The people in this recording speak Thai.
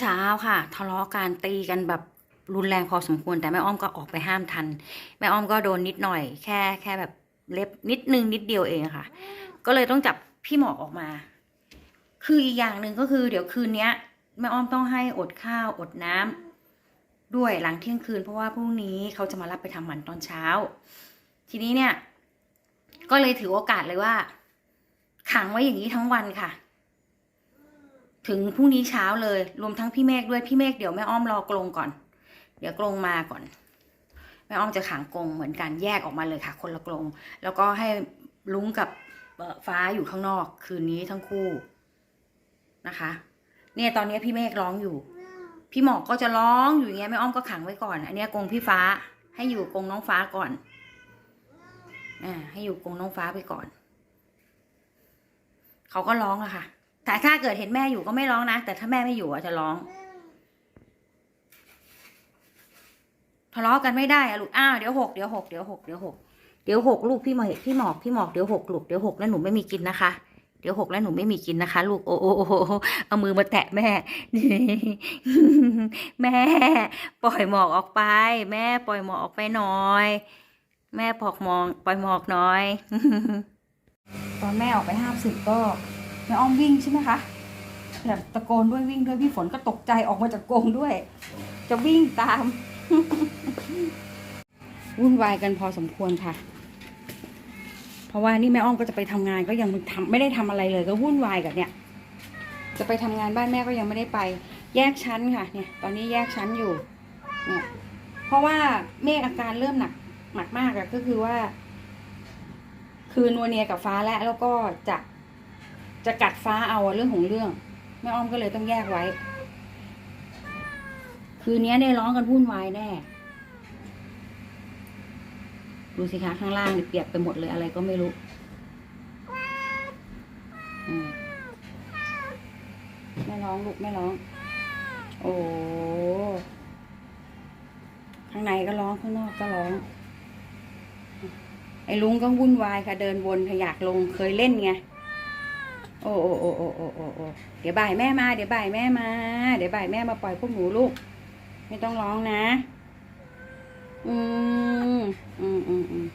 เช้าค่ะ ทะเลาะกันตีกันแบบรุนแรงพอสมควร แต่แม่อ้อมก็ออกไปห้ามทัน แม่อ้อมก็โดนนิดหน่อย แค่แค่แบบเล็บนิดนึงนิดเดียวเองค่ะ ก็เลยต้องจับพี่หมอกออกมา คืออีกอย่างหนึ่งก็คือ เดี๋ยวคืนเนี้ยแม่อ้อมต้องให้อดข้าวอดน้ำด้วยหลังเที่ยงคืนเพราะว่าพรุ่งนี้เขาจะมารับไปทำหมันตอนเช้า ทีนี้เนี่ย ก็เลยถือโอกาสเลยว่า ขังไว้อย่างนี้ทั้งวันค่ะ ถึงพรุ่งนี้เช้าเลย รวมทั้งพี่เมฆด้วยพี่เมฆเดี๋ยวแม่อ้อมรอกรงก่อน เดี๋ยวกรงมาก่อนแม่อ้อมจะขังกรงเหมือนกันแยกออกมาเลยค่ะ คนละกรงแล้วก็ให้ลุงกับฟ้าอยู่ข้างนอก คืนนี้ทั้งคู่นะคะ เนี่ยตอนนี้พี่เมฆร้องอยู่ พี่หมอกก็จะร้องอยู่อย่างเงี้ยแม่อ้อมก็ขังไว้ก่อน อันนี้กรงพี่ฟ้าให้อยู่กรงน้องฟ้าก่อนอ่าให้อยู่กรงน้องฟ้าไปก่อน เขาก็ร้องอะค่ะ แต่ถ้าเกิดเห็นแม่อยู่ก็ไม่ร้องนะ แต่ถ้าแม่ไม่อยู่อะจะร้อง ทะเลาะกันไม่ได้อะลูก อ้าว เดี๋ยวหก เดี๋ยวหก เดี๋ยวหก เดี๋ยวหก เดี๋ยวหกลูกพี่หมอกพี่หมอกพี่หมอก เดี๋ยวหกลูก เดี๋ยวหกแล้วหนูไม่มีกินนะคะ เดี๋ยวหกแล้วหนูไม่มีกินนะคะ ลูก โอ้โอ้เอามือมาแตะแม่ แม่ ปล่อยหมอกออกไป แม่ปล่อยหมอกออกไปหน่อย แม่ปอกหมอกปล่อยหมอกน่อย ตอนแม่ออกไปห้ามศึกก็ แม่อ้อมวิ่งใช่ไหมคะแบบตะโกนด้วยวิ่งด้วยพี่ฝนก็ตกใจออกมาจากกรงด้วย จะวิ่งตาม วุ่นวายกันพอสมควรค่ะ เพราะว่านี่แม่อ้อมก็จะไปทำงานก็ยังทำไม่ได้ทำอะไรเลยก็วุ่นวายกับเนี่ย จะไปทำงานบ้านแม่ก็ยังไม่ได้ไป แยกชั้นค่ะ เนี่ย ตอนนี้แยกชั้นอยู่ เนี่ย เพราะว่าเมฆอาการเริ่มหนักหนักมากอะก็คือว่า คือนัวเนียกับฟ้าแล้วแล้วก็จะ จะกัดฟ้าเอาเรื่องของเรื่องแม่อ้อมก็เลยต้องแยกไว้ คืนนี้ได้ร้องกันวุ่นวายแน่ดูสิคะข้างล่างเปียกไปหมดเลยอะไรก็ไม่รู้อืมไม่ร้องลูกไม่ร้อง โอ้ข้างในก็ร้องข้างนอกก็ร้อง ไอ้ลุงก็วุ่นวายค่ะ เดินวนขอยากลงเคยเล่นไง โอ้โอ้โอ้โอ้โอ้โอ้โอ้เดี๋ยวบ่ายแม่มา เดี๋ยวบ่ายแม่มา เดี๋ยวบ่ายแม่มาปล่อยพวกหนูลูก ไม่ต้องร้องนะ อืมอืมอืมอืม